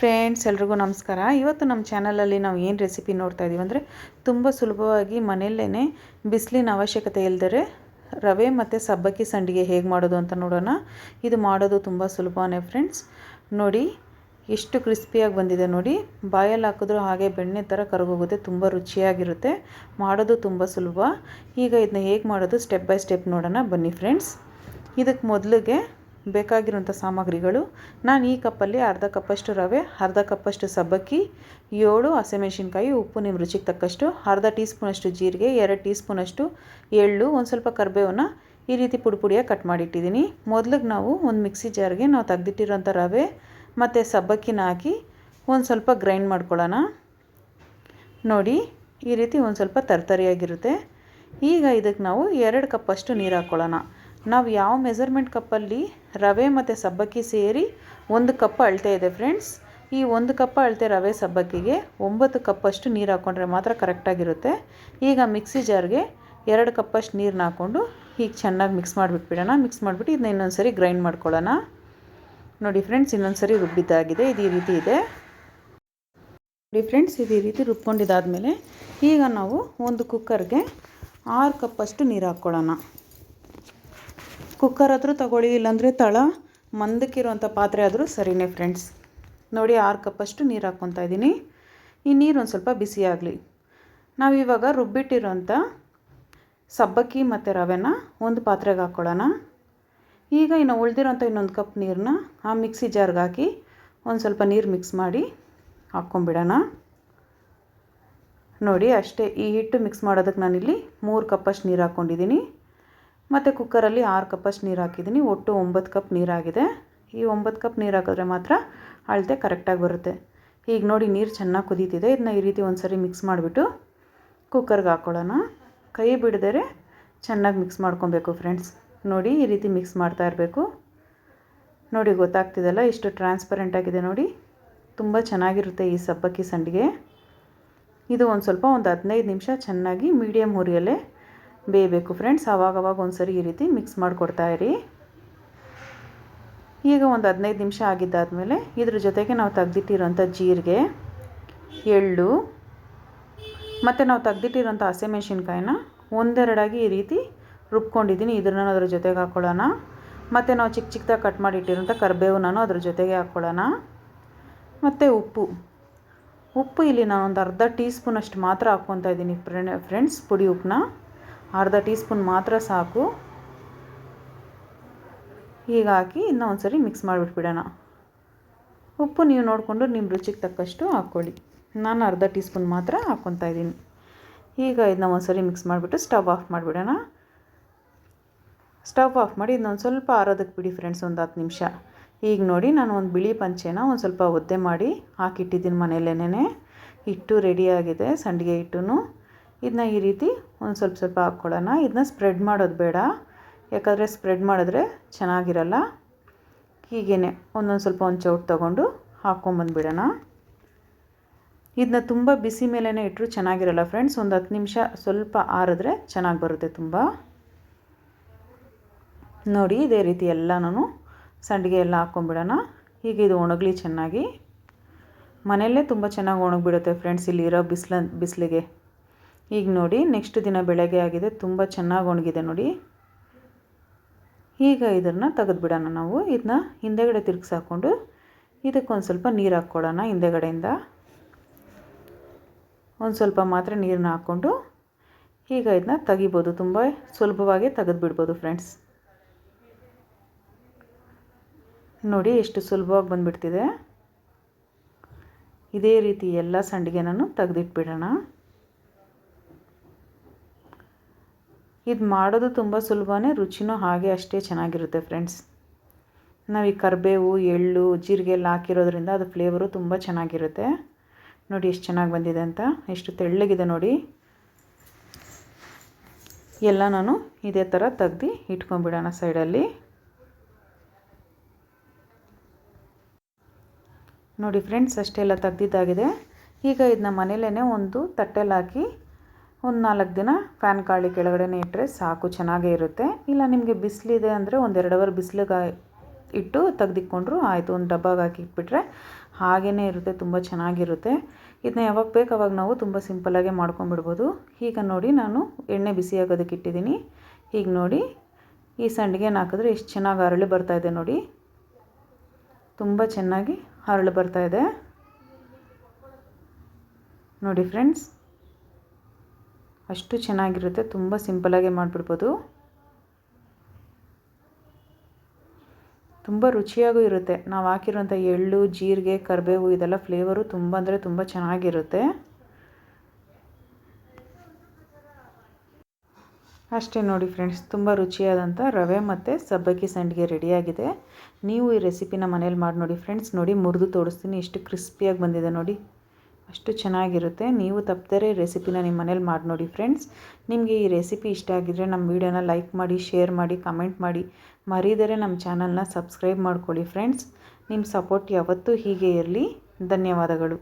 Friends, ಎಲ್ರಿಗೂ ನಮಸ್ಕಾರ. ಇವತ್ತು ನಮ್ಮ ಚಾನಲಲ್ಲಿ ನಾವು ಏನು ರೆಸಿಪಿ ನೋಡ್ತಾ ಇದ್ದೀವಿ ಅಂದರೆ ತುಂಬ ಸುಲಭವಾಗಿ ಮನೆಯಲ್ಲೇ ಬಿಸಿಲಿನ ಅವಶ್ಯಕತೆ ಇಲ್ಲದರೆ ರವೆ ಮತ್ತು ಸಬ್ಬಕ್ಕಿ ಸಂಡಿಗೆ ಹೇಗೆ ಮಾಡೋದು ಅಂತ ನೋಡೋಣ. ಇದು ಮಾಡೋದು ತುಂಬ ಸುಲಭವೇ ಫ್ರೆಂಡ್ಸ್. ನೋಡಿ, ಎಷ್ಟು ಕ್ರಿಸ್ಪಿಯಾಗಿ ಬಂದಿದೆ ನೋಡಿ. ಬಾಯಲ್ಲಿ ಹಾಕಿದ್ರೂ ಹಾಗೆ ಬೆಣ್ಣೆ ಥರ ಕರಗೋಗುತ್ತೆ, ತುಂಬ ರುಚಿಯಾಗಿರುತ್ತೆ. ಮಾಡೋದು ತುಂಬ ಸುಲಭ. ಈಗ ಇದನ್ನ ಹೇಗೆ ಮಾಡೋದು ಸ್ಟೆಪ್ ಬೈ ಸ್ಟೆಪ್ ನೋಡೋಣ. ಬನ್ನಿ ಫ್ರೆಂಡ್ಸ್. ಇದಕ್ಕೆ ಮೊದಲಿಗೆ ಬೇಕಾಗಿರುವಂಥ ಸಾಮಗ್ರಿಗಳು. ನಾನು ಈ ಕಪ್ಪಲ್ಲಿ ಅರ್ಧ ಕಪ್ಪಷ್ಟು ರವೆ, ಅರ್ಧ ಕಪ್ಪಷ್ಟು ಸಬ್ಬಕ್ಕಿ, ಏಳು ಹಸಿಮೆಣಸಿನ್ಕಾಯಿ, ಉಪ್ಪು ನಿಮ್ಮ ರುಚಿಗೆ ತಕ್ಕಷ್ಟು, ಅರ್ಧ ಟೀ ಸ್ಪೂನಷ್ಟು ಜೀರಿಗೆ, ಎರಡು ಟೀ ಸ್ಪೂನಷ್ಟು ಎಳ್ಳು, ಒಂದು ಸ್ವಲ್ಪ ಕರಿಬೇವನ್ನು ಈ ರೀತಿ ಪುಡಿ ಪುಡಿಯಾಗಿ ಕಟ್ ಮಾಡಿಟ್ಟಿದ್ದೀನಿ. ಮೊದಲಿಗೆ ನಾವು ಒಂದು ಮಿಕ್ಸಿ ಜಾರ್ಗೆ ನಾವು ತೆಗ್ದಿಟ್ಟಿರೋಂಥ ರವೆ ಮತ್ತು ಸಬ್ಬಕ್ಕಿನ ಹಾಕಿ ಒಂದು ಸ್ವಲ್ಪ ಗ್ರೈಂಡ್ ಮಾಡ್ಕೊಳ್ಳೋಣ. ನೋಡಿ, ಈ ರೀತಿ ಒಂದು ಸ್ವಲ್ಪ ತರ್ತರಿಯಾಗಿರುತ್ತೆ. ಈಗ ಇದಕ್ಕೆ ನಾವು ಎರಡು ಕಪ್ಪಷ್ಟು ನೀರು ಹಾಕ್ಕೊಳ್ಳೋಣ. ನಾವು ಯಾವ ಮೆಸರ್ಮೆಂಟ್ ಕಪ್ಪಲ್ಲಿ ರವೆ ಮತ್ತು ಸಬ್ಬಕ್ಕಿ ಸೇರಿ ಒಂದು ಕಪ್ ಅಳತೆ ಇದೆ ಫ್ರೆಂಡ್ಸ್ ಈ ಒಂದು ಕಪ್ ಅಳತೆ ರವೆ ಸಬ್ಬಕ್ಕಿಗೆ ಒಂಬತ್ತು ಕಪ್ಪಷ್ಟು ನೀರು ಹಾಕ್ಕೊಂಡ್ರೆ ಮಾತ್ರ ಕರೆಕ್ಟಾಗಿರುತ್ತೆ ಈಗ ಮಿಕ್ಸಿ ಜಾರ್ಗೆ ಎರಡು ಕಪ್ಪಷ್ಟು ನೀರನ್ನ ಹಾಕ್ಕೊಂಡು ಈಗ ಚೆನ್ನಾಗಿ ಮಿಕ್ಸ್ ಮಾಡಿಬಿಟ್ಬಿಡೋಣ. ಮಿಕ್ಸ್ ಮಾಡಿಬಿಟ್ಟು ಇದನ್ನ ಇನ್ನೊಂದು ಸರಿ ಗ್ರೈಂಡ್ ಮಾಡ್ಕೊಳ್ಳೋಣ. ನೋಡಿ ಫ್ರೆಂಡ್ಸ್ ಇನ್ನೊಂದು ಸರಿ ರುಬ್ಬಿದ್ದಾಗಿದೆ ಇದು ಈ ರೀತಿ ಇದೆ. ನೋಡಿ ಫ್ರೆಂಡ್ಸ್ ಇದು ಈ ರೀತಿ ರುಬ್ಕೊಂಡಿದ್ದಾದಮೇಲೆ ಈಗ ನಾವು ಒಂದು ಕುಕ್ಕರ್ಗೆ ಆರು ಕಪ್ಪಷ್ಟು ನೀರು ಹಾಕ್ಕೊಳ್ಳೋಣ ಕುಕ್ಕರ್ ಆದರೂ ತಗೊಳ್ಳಿ, ಇಲ್ಲಾಂದರೆ ತಳ ಮಂದಕ್ಕಿರೋಂಥ ಪಾತ್ರೆ ಆದರೂ ಸರಿನೇ ಫ್ರೆಂಡ್ಸ್ ನೋಡಿ ಆರು ಕಪ್ಪಷ್ಟು ನೀರು ಹಾಕ್ಕೊತಾ ಇದ್ದೀನಿ. ಈ ನೀರು ಒಂದು ಸ್ವಲ್ಪ ಬಿಸಿ ಆಗಲಿ. ನಾವಿವಾಗ ರುಬ್ಬಿಟ್ಟಿರೋಂಥ ಸಬ್ಬಕ್ಕಿ ಮತ್ತು ರವೆನ ಒಂದು ಪಾತ್ರೆಗೆ ಹಾಕ್ಕೊಳ್ಳೋಣ ಈಗ ಇನ್ನು ಉಳಿದಿರೋಂಥ ಇನ್ನೊಂದು ಕಪ್ ನೀರನ್ನ ಆ ಮಿಕ್ಸಿ ಜಾರ್ಗೆ ಹಾಕಿ ಒಂದು ಸ್ವಲ್ಪ ನೀರು ಮಿಕ್ಸ್ ಮಾಡಿ ಹಾಕ್ಕೊಂಬಿಡೋಣ ನೋಡಿ ಅಷ್ಟೇ, ಈ ಹಿಟ್ಟು ಮಿಕ್ಸ್ ಮಾಡೋದಕ್ಕೆ ನಾನಿಲ್ಲಿ ಮೂರು ಕಪ್ಪಷ್ಟು ನೀರು ಹಾಕ್ಕೊಂಡಿದ್ದೀನಿ. ಮತ್ತು ಕುಕ್ಕರಲ್ಲಿ ಆರು ಕಪ್ಪಷ್ಟು ನೀರು ಹಾಕಿದ್ದೀನಿ. ಒಟ್ಟು ಒಂಬತ್ತು ಕಪ್ ನೀರಾಗಿದೆ. ಈ ಒಂಬತ್ತು ಕಪ್ ನೀರು ಹಾಕಿದ್ರೆ ಮಾತ್ರ ಅಳತೆ ಕರೆಕ್ಟಾಗಿ ಬರುತ್ತೆ. ಈಗ ನೋಡಿ ನೀರು ಚೆನ್ನಾಗಿ ಕುದೀತಿದೆ. ಇದನ್ನ ಈ ರೀತಿ ಒಂದು ಸರಿ ಮಿಕ್ಸ್ ಮಾಡಿಬಿಟ್ಟು ಕುಕ್ಕರ್ಗೆ ಹಾಕ್ಕೊಳ್ಳೋಣ ಕೈ ಬಿಡದರೆ ಚೆನ್ನಾಗಿ ಮಿಕ್ಸ್ ಮಾಡ್ಕೊಬೇಕು ಫ್ರೆಂಡ್ಸ್ ನೋಡಿ ಈ ರೀತಿ ಮಿಕ್ಸ್ ಮಾಡ್ತಾ ಇರಬೇಕು. ನೋಡಿ ಗೊತ್ತಾಗ್ತಿದೆಲ್ಲ ಇಷ್ಟು ಟ್ರಾನ್ಸ್ಪರೆಂಟ್ ಆಗಿದೆ ನೋಡಿ. ತುಂಬ ಚೆನ್ನಾಗಿರುತ್ತೆ ಈ ಸಬ್ಬಕ್ಕಿ ಸಂಡಿಗೆ. ಇದು ಒಂದು ಸ್ವಲ್ಪ ಒಂದು ಹದಿನೈದು ನಿಮಿಷ ಚೆನ್ನಾಗಿ ಮೀಡಿಯಮ್ ಹುರಿಯಲ್ಲೇ ಬೇಯಬೇಕು ಫ್ರೆಂಡ್ಸ್. ಆವಾಗವಾಗ ಒಂದು ಸರಿ ಈ ರೀತಿ ಮಿಕ್ಸ್ ಮಾಡಿಕೊಡ್ತಾ ಇರಿ. ಈಗ ಒಂದು ಹದಿನೈದು ನಿಮಿಷ ಆಗಿದ್ದಾದಮೇಲೆ ಇದ್ರ ಜೊತೆಗೆ ನಾವು ತೆಗ್ದಿಟ್ಟಿರೋಂಥ ಜೀರಿಗೆ, ಎಳ್ಳು, ಮತ್ತು ನಾವು ತೆಗ್ದಿಟ್ಟಿರೋಂಥ ಹಸಿಮೆಣ್ಸಿನ್ಕಾಯಿನ ಒಂದೆರಡಾಗಿ ಈ ರೀತಿ ರುಬ್ಕೊಂಡಿದ್ದೀನಿ. ಇದನ್ನು ಅದ್ರ ಜೊತೆಗೆ ಹಾಕ್ಕೊಳ್ಳೋಣ ಮತ್ತು ನಾವು ಚಿಕ್ಕ ಚಿಕ್ಕದಾಗಿ ಕಟ್ ಮಾಡಿಟ್ಟಿರೋಂಥ ಕರಿಬೇವು ನಾನು ಅದ್ರ ಜೊತೆಗೆ ಹಾಕ್ಕೊಳ್ಳೋಣ ಮತ್ತು ಉಪ್ಪು. ಉಪ್ಪು ಇಲ್ಲಿ ನಾನು ಒಂದು ಅರ್ಧ ಟೀ ಸ್ಪೂನಷ್ಟು ಮಾತ್ರ ಹಾಕ್ಕೊತಾ ಇದ್ದೀನಿ ಫ್ರೆಂಡ್ಸ್, ಪುಡಿ ಉಪ್ಪನ್ನ. ಅರ್ಧ ಟೀ ಸ್ಪೂನ್ ಮಾತ್ರ ಸಾಕು. ಈಗ ಹಾಕಿ ಇನ್ನೂ ಒಂದು ಸರಿ ಮಿಕ್ಸ್ ಮಾಡಿಬಿಟ್ಬಿಡೋಣ. ಉಪ್ಪು ನೀವು ನೋಡಿಕೊಂಡು ನಿಮ್ಮ ರುಚಿಗೆ ತಕ್ಕಷ್ಟು ಹಾಕ್ಕೊಳ್ಳಿ. ನಾನು ಅರ್ಧ ಟೀ ಸ್ಪೂನ್ ಮಾತ್ರ ಹಾಕ್ಕೊತಾ ಇದ್ದೀನಿ. ಈಗ ಇದನ್ನ ಒಂದು ಸರಿ ಮಿಕ್ಸ್ ಮಾಡಿಬಿಟ್ಟು ಸ್ಟವ್ ಆಫ್ ಮಾಡಿಬಿಡೋಣ. ಸ್ಟವ್ ಆಫ್ ಮಾಡಿ ಇದನ್ನೊಂದು ಸ್ವಲ್ಪ ಆರೋದಕ್ಕೆ ಬಿಡಿ ಫ್ರೆಂಡ್ಸ್ ಒಂದು ಹತ್ತು ನಿಮಿಷ. ಈಗ ನೋಡಿ ನಾನು ಒಂದು ಬಿಳಿ ಪಂಚೆನ ಒಂದು ಸ್ವಲ್ಪ ಒದ್ದೆ ಮಾಡಿ ಹಾಕಿಟ್ಟಿದ್ದೀನಿ ಮನೆಯಲ್ಲೇನೆ ಹಿಟ್ಟು ರೆಡಿಯಾಗಿದೆ ಸಂಡಿಗೆ ಹಿಟ್ಟು ಇದನ್ನ ಈ ರೀತಿ ಒಂದು ಸ್ವಲ್ಪ ಸ್ವಲ್ಪ ಹಾಕ್ಕೊಳ್ಳೋಣ ಇದನ್ನ ಸ್ಪ್ರೆಡ್ ಮಾಡೋದು ಬೇಡ. ಯಾಕಂದರೆ ಸ್ಪ್ರೆಡ್ ಮಾಡಿದ್ರೆ ಚೆನ್ನಾಗಿರಲ್ಲ. ಹೀಗೇ ಒಂದೊಂದು ಸ್ವಲ್ಪ ಒಂದು ಚೌಟ್ ತೊಗೊಂಡು ಹಾಕ್ಕೊಂಬಂದ್ಬಿಡೋಣ ಇದನ್ನ ತುಂಬ ಬಿಸಿ ಮೇಲೇ ಇಟ್ಟರು ಚೆನ್ನಾಗಿರಲ್ಲ ಫ್ರೆಂಡ್ಸ್ ಒಂದು ಹತ್ತು ನಿಮಿಷ ಸ್ವಲ್ಪ ಆರಿದ್ರೆ ಚೆನ್ನಾಗಿ ಬರುತ್ತೆ ತುಂಬ. ನೋಡಿ, ಇದೇ ರೀತಿ ಎಲ್ಲನೂ ಸಂಡಿಗೆ ಎಲ್ಲ ಹಾಕ್ಕೊಂಬಿಡೋಣ ಹೀಗೆ ಇದು ಒಣಗಲಿ ಚೆನ್ನಾಗಿ. ಮನೆಯಲ್ಲೇ ತುಂಬ ಚೆನ್ನಾಗಿ ಒಣಗಿಬಿಡುತ್ತೆ ಫ್ರೆಂಡ್ಸ್ ಇಲ್ಲಿರೋ ಬಿಸಿಲ ಬಿಸಿಲಿಗೆ. ಈಗ ನೋಡಿ ನೆಕ್ಸ್ಟ್ ದಿನ ಬೆಳಗ್ಗೆ ಆಗಿದೆ, ತುಂಬ ಚೆನ್ನಾಗಿ ಒಣಗಿದೆ ನೋಡಿ. ಈಗ ಇದನ್ನು ತೆಗೆದುಬಿಡೋಣ ನಾವು. ಇದನ್ನ ಹಿಂದೆಗಡೆ ತಿರುಗಿಸಿ ಹಾಕ್ಕೊಂಡು ಇದಕ್ಕೊಂದು ಸ್ವಲ್ಪ ನೀರು ಹಾಕ್ಕೊಳ್ಳೋಣ ಹಿಂದೆಗಡೆಯಿಂದ. ಒಂದು ಸ್ವಲ್ಪ ಮಾತ್ರ ನೀರನ್ನ ಹಾಕ್ಕೊಂಡು ಈಗ ಇದನ್ನ ತೆಗಿಬೋದು. ತುಂಬ ಸುಲಭವಾಗಿ ತೆಗೆದುಬಿಡ್ಬೋದು ಫ್ರೆಂಡ್ಸ್ ನೋಡಿ, ಎಷ್ಟು ಸುಲಭವಾಗಿ ಬಂದುಬಿಡ್ತಿದೆ. ಇದೇ ರೀತಿ ಎಲ್ಲ ಸಂಡಿಗೆನೂ ತೆಗೆದಿಟ್ಬಿಡೋಣ. ಇದು ಮಾಡೋದು ತುಂಬ ಸುಲಭನೇ, ರುಚಿನೂ ಹಾಗೆ ಅಷ್ಟೇ ಚೆನ್ನಾಗಿರುತ್ತೆ ಫ್ರೆಂಡ್ಸ್ ನಾವು ಈ ಕರಿಬೇವು, ಎಳ್ಳು, ಜೀರಿಗೆ ಎಲ್ಲ ಹಾಕಿರೋದ್ರಿಂದ ಅದು ಫ್ಲೇವರು ತುಂಬ ಚೆನ್ನಾಗಿರುತ್ತೆ. ನೋಡಿ ಎಷ್ಟು ಚೆನ್ನಾಗಿ ಬಂದಿದೆ ಅಂತ, ಎಷ್ಟು ತೆಳ್ಳಗಿದೆ ನೋಡಿ. ಎಲ್ಲ ನಾನು ಇದೇ ಥರ ತೆಗ್ದು ಇಟ್ಕೊಂಡ್ಬಿಡೋಣ ಸೈಡಲ್ಲಿ. ನೋಡಿ ಫ್ರೆಂಡ್ಸ್ ಅಷ್ಟೆಲ್ಲ ತೆಗ್ದಿದ್ದಾಗಿದೆ. ಈಗ ಇದನ್ನ ಮನೇಲೇ ಒಂದು ತಟ್ಟೆಲ್ಲಿ ಹಾಕಿ ಒಂದು ನಾಲ್ಕು ದಿನ ಫ್ಯಾನ್ ಕಾಳಿ ಕೆಳಗಡೆನೇ ಇಟ್ಟರೆ ಸಾಕು, ಚೆನ್ನಾಗೇ ಇರುತ್ತೆ. ಇಲ್ಲ, ನಿಮಗೆ ಬಿಸಿಲಿದೆ ಅಂದರೆ ಒಂದು ಎರಡು ಅವರ್ ಬಿಸಿಲಿಗೆ ಇಟ್ಟು ತೆಗೆದಿಕ್ಕೊಂಡ್ರು ಆಯಿತು, ಒಂದು ಡಬ್ಬಾಗ ಹಾಕಿ ಇಟ್ಬಿಟ್ರೆ ಹಾಗೇ ಇರುತ್ತೆ, ತುಂಬ ಚೆನ್ನಾಗಿರುತ್ತೆ. ಇದನ್ನ ಯಾವಾಗ ಬೇಕು ಅವಾಗ ನಾವು ತುಂಬ ಸಿಂಪಲ್ಲಾಗೆ ಮಾಡ್ಕೊಂಬಿಡ್ಬೋದು ಈಗ ನೋಡಿ ನಾನು ಎಣ್ಣೆ ಬಿಸಿ ಆಗೋದಕ್ಕೆ ಇಟ್ಟಿದ್ದೀನಿ. ಈಗ ನೋಡಿ ಈ ಸಂಡಿಗೆನ ಹಾಕಿದ್ರೆ ಎಷ್ಟು ಚೆನ್ನಾಗಿ ಅರಳಿ ಬರ್ತಾಯಿದೆ ನೋಡಿ. ತುಂಬ ಚೆನ್ನಾಗಿ ಅರಳು ಬರ್ತಾಯಿದೆ ನೋಡಿ ಫ್ರೆಂಡ್ಸ್ ಅಷ್ಟು ಚೆನ್ನಾಗಿರುತ್ತೆ, ತುಂಬ ಸಿಂಪಲಾಗೆ ಮಾಡಿಬಿಡ್ಬೋದು. ತುಂಬ ರುಚಿಯಾಗೂ ಇರುತ್ತೆ. ನಾವು ಹಾಕಿರೋಂಥ ಎಳ್ಳು, ಜೀರಿಗೆ, ಕರಿಬೇವು ಇದೆಲ್ಲ ಫ್ಲೇವರು ತುಂಬ ಅಂದರೆ ತುಂಬ ಚೆನ್ನಾಗಿರುತ್ತೆ. ಅಷ್ಟೇ ನೋಡಿ ಫ್ರೆಂಡ್ಸ್ ತುಂಬ ರುಚಿಯಾದಂಥ ರವೆ ಮತ್ತು ಸಬ್ಬಕ್ಕಿ ಸಂಡಿಗೆ ರೆಡಿಯಾಗಿದೆ. ನೀವು ಈ ರೆಸಿಪಿನ ಮನೇಲಿ ಮಾಡಿ ನೋಡಿ ಫ್ರೆಂಡ್ಸ್ ನೋಡಿ ಮುರಿದು ತೋರಿಸ್ತೀನಿ, ಎಷ್ಟು ಕ್ರಿಸ್ಪಿಯಾಗಿ ಬಂದಿದೆ ನೋಡಿ. ಅಷ್ಟು ಚೆನ್ನಾಗಿರುತ್ತೆ. ನೀವು ತಪ್ಪದರೆ ಈ ರೆಸಿಪಿನ ನಿಮ್ಮ ಮನೇಲಿ ಮಾಡಿ ನೋಡಿ ಫ್ರೆಂಡ್ಸ್. ನಿಮಗೆ ಈ ರೆಸಿಪಿ ಇಷ್ಟ ಆಗಿದ್ದರೆ ನಮ್ಮ ವೀಡಿಯೋನ ಲೈಕ್ ಮಾಡಿ, ಶೇರ್ ಮಾಡಿ, ಕಮೆಂಟ್ ಮಾಡಿ. ಮರೀದರೆ ನಮ್ಮ ಚಾನಲ್ನ ಸಬ್ಸ್ಕ್ರೈಬ್ ಮಾಡ್ಕೊಳ್ಳಿ ಫ್ರೆಂಡ್ಸ್. ನಿಮ್ಮ ಸಪೋರ್ಟ್ ಯಾವತ್ತೂ ಹೀಗೆ ಇರಲಿ. ಧನ್ಯವಾದಗಳು.